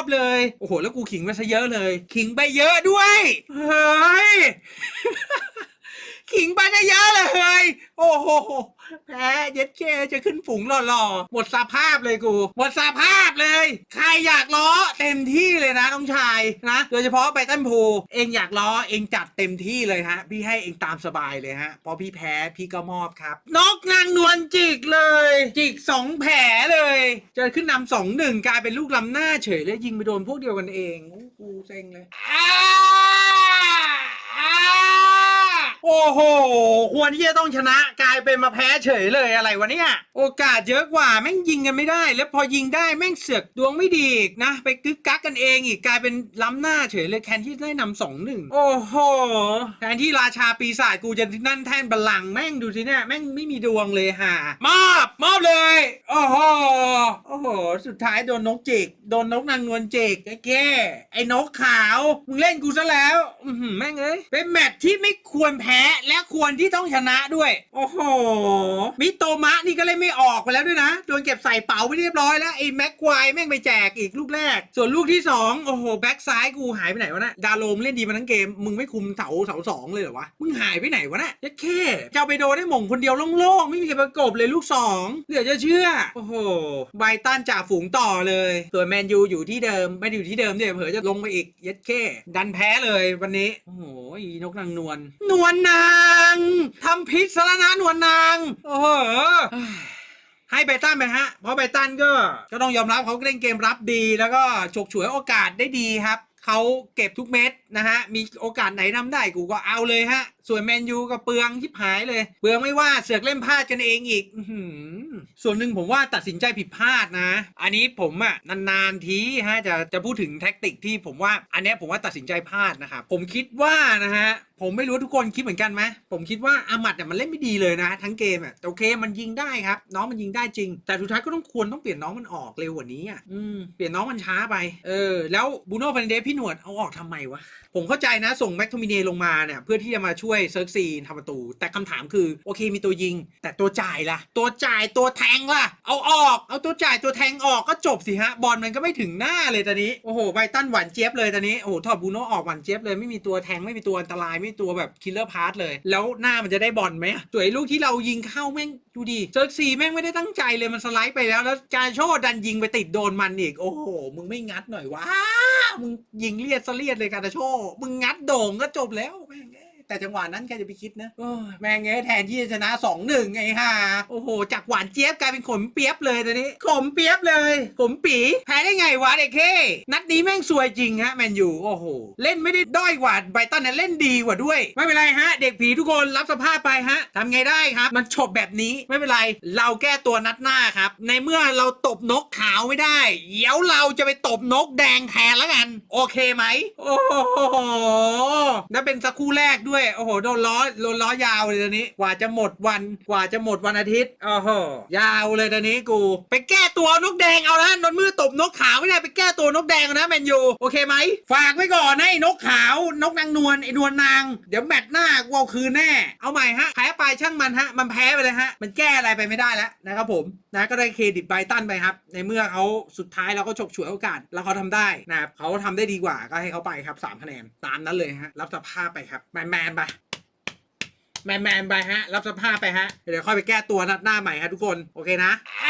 อบเลย โอ้โห แล้วกูขิงไปซะเยอะเลย ขิงไปเยอะด้วย เฮ้ย ขิงไปซะเยอะเลย โอ้โห แพ้เย็ดเคจะขึ้นฝูงหล่อๆ หมดสภาพเลยกู หมดสภาพเลย ใครอยากล้อเต็มที่เลยนะน้องชายนะ โดยเฉพาะไบตันพูเองอยากล้อเองจัดเต็มที่เลยฮะ พี่ให้เองตามสบายเลยฮะ พอพี่แพ้พี่ก็มอบครับ นกนางนวลจิกเลย จิกสองแผลเลยจะขึ้นนำสองหนึ่งกลายเป็นลูกลำหน้าเฉยแล้วยิงไปโดนพวกเดียวกันเอง กูเซ็งเลยอ้าอ้า โอ้โห ควรที่จะต้องชนะกลายเป็นมาแพ้เฉยเลยอะไรวะเนี่ย โอกาสเยอะกว่าแม่งยิงกันไม่ได้ แล้วพอยิงได้แม่งเสือกดวงไม่ดีอีกนะ ไปกึกกักกันเองอีกกลายเป็นล้ำหน้าเฉยเลยแคนที่ได้นำสองหนึ่งโอ้โหแทนที่ราชาปีศาจกูจะนั่นแท่นบัลลังก์แม่งดูสิเนี่ยแม่งไม่มีดวงเลยห่ามอบมอบเลยโอ้โหโอ้โหสุดท้ายโดนนกจิกโดนนกนางนวลจิกไอ้แก่ไอ้นกขาวมึงเล่นกูซะแล้วอือหือแม่งเอ้ยเป็นแมตช์ที่ไม่ควรแพ้และควรที่ต้องชนะด้วย โอ้โห มิโตมะนี่ก็เล่นไม่ออกไปแล้วด้วยนะ โดนเก็บใส่เป๋าไปเรียบร้อยแล้วไอ้แม็กควายแม่งไปแจกอีกลูกแรก ส่วนลูกที่สองโอ้โห แบ็กซ้ายกูหายไปไหนวะนะดาโลมเล่นดีมาทั้งเกม มึงไม่คุมเสาเสาสองเลยเหรอวะ มึงหายไปไหนวะนะยัดแค่เจ้าไปโดนได้หม่งคนเดียวโล่งๆ ไม่มีใครประกบเลยลูกสองเหลือจะเชื่อ โอ้โห ไบตันจ่าฝูงต่อเลย ส่วนแมนยูอยู่ที่เดิม ไม่ได้อยู่ที่เดิมเดี๋ยวเผอจะลงไปอีกยัดแค่ดันแพ้เลยวันนี้ โอ้โห นกนางนวล นวลนางทำพิษสารนานวลนาง โอ้โห ให้ไบตันไปฮะ เพราะไบตันก็ก็ต้องยอมรับเขาเล่นเกมรับดี แล้วก็ฉกฉวยโอกาสได้ดีครับ เขาเก็บทุกเม็ดนะฮะ มีโอกาสไหนทำได้กูก็เอาเลยฮะส่วนแมนยูก็เปลืองชิบหายเลย เปลืองไม่ว่าเสือกเล่นพลาดกันเองอีกส่วนหนึ่งผมว่าตัดสินใจผิดพลาดนะ อันนี้ผมอะนานๆทีฮะจะจะพูดถึงแท็กติกที่ผมว่าอันนี้ผมว่าตัดสินใจพลาดนะครับผมคิดว่านะฮะผมไม่รู้ทุกคนคิดเหมือนกันไหมผมคิดว่าอามัดเนี่ยมันเล่นไม่ดีเลยนะทั้งเกมอะแต่โอเคมันยิงได้ครับ น้องมันยิงได้จริง แต่สุดท้ายก็ต้องควรต้องเปลี่ยนน้องมันออกเร็วกว่านี้อะอืมเปลี่ยนน้องมันช้าไปเออแล้วบูโน่ฟันเดสพี่หนวดเอาออกทำไมวะผมเข้าใจนะส่งแม็กโทมิเนลงมาเนี่ยเพื่อที่จะมาช่วยเซิร์กซีนทำประตู แต่คำถามคือโอเคมีตัวยิง แต่ตัวจ่ายล่ะ ตัวจ่ายตัวแทงล่ะ เอาออก เอาตัวจ่ายตัวแทงออกก็จบสิฮะ บอลมันก็ไม่ถึงหน้าเลยตอนนี้โอ้โหไบตันหวานเจี๊ยบเลยตอนนี้โอ้โหถอดบูโน่ออกหวานเจี๊ยบเลยไม่มีตัวแทงไม่มีตัวอันตรายไม่มีตัวแบบคิลเลอร์พาร์ทเลย แล้วหน้ามันจะได้บอลไหมสวนไอ้ลูกที่เรายิงเข้าแม่งดูดิเซิร์กซีแม่งไม่ได้ตั้งใจเลยมันสไลด์ไปแล้ว แล้วจาโชดันยิงไปติดโดนมันอีกโอ้โหมึงไม่งัดหน่อยวะมึงยิงเลียดซะเลียดเลยกาตาโชมึงงัดโด่งก็จบแล้วแม่ง แต่จังหวะนั้นใครจะไปคิดนะโอ้ยแม่งเอ้ยแทนที่จะชนะสองหนึ่งไงฮะโอ้โห จากหวานเจี๊ยบกลายเป็นขมเปียบเลยตอนนี้ขมเปียบเลยขมปีแพ้ได้ไงวะเด็กเค้นัดนี้แม่งสวยจริงฮะแมนยูโอ้โห เล่นไม่ได้ด้อยกว่าไบตันนะเล่นดีกว่าด้วย ไม่เป็นไรฮะ เด็กผีทุกคนรับสภาพไปฮะทำไงได้ครับ มันฉบแบบนี้ไม่เป็นไร เราแก้ตัวนัดหน้าครับ ในเมื่อเราตบนกขาวไม่ได้เดี๋ยวเราจะไปตบนกแดงแทนแล้วกัน โอเคไหมโอ้โหนั่นเป็นสักครู่แรกด้วยโอ้โห โดนล้อโดนล้อยาวเลยตอนนี้ กว่าจะหมดวัน กว่าจะหมดวันอาทิตย์โอ้โห ยาวเลยตอนนี้กู ไปแก้ตัวนกแดงเอานะนนมือตบนกขาวไม่ได้ไปแก้ตัวนกแดงนะแมนยูโอเคไหม ฝากไว้ก่อนนะไอ้นกขาวนกนางนวลไอ้นวลนาง เดี๋ยวแมตช์หน้ากูเอาคืนแน่ เอาใหม่ฮะแพ้ไปช่างมันฮะ มันแพ้ไปเลยฮะ มันแก้อะไรไปไม่ได้แล้วนะครับผมนะก็ได้เครดิตไบตันไปครับ ในเมื่อเขาสุดท้ายเราก็ฉกฉวยโอกาส แล้วเขาทำได้นะครับเขาทำได้ดีกว่าก็ให้เขาไปครับ3คะแนนตามนั้นเลยฮะรับสภาพไปครับแมนแมนไปแมนแมนไปฮะรับสภาพไปฮะเดี๋ยวค่อยไปแก้ตัวนัดหน้าใหม่ฮะทุกคนโอเคนะอ้า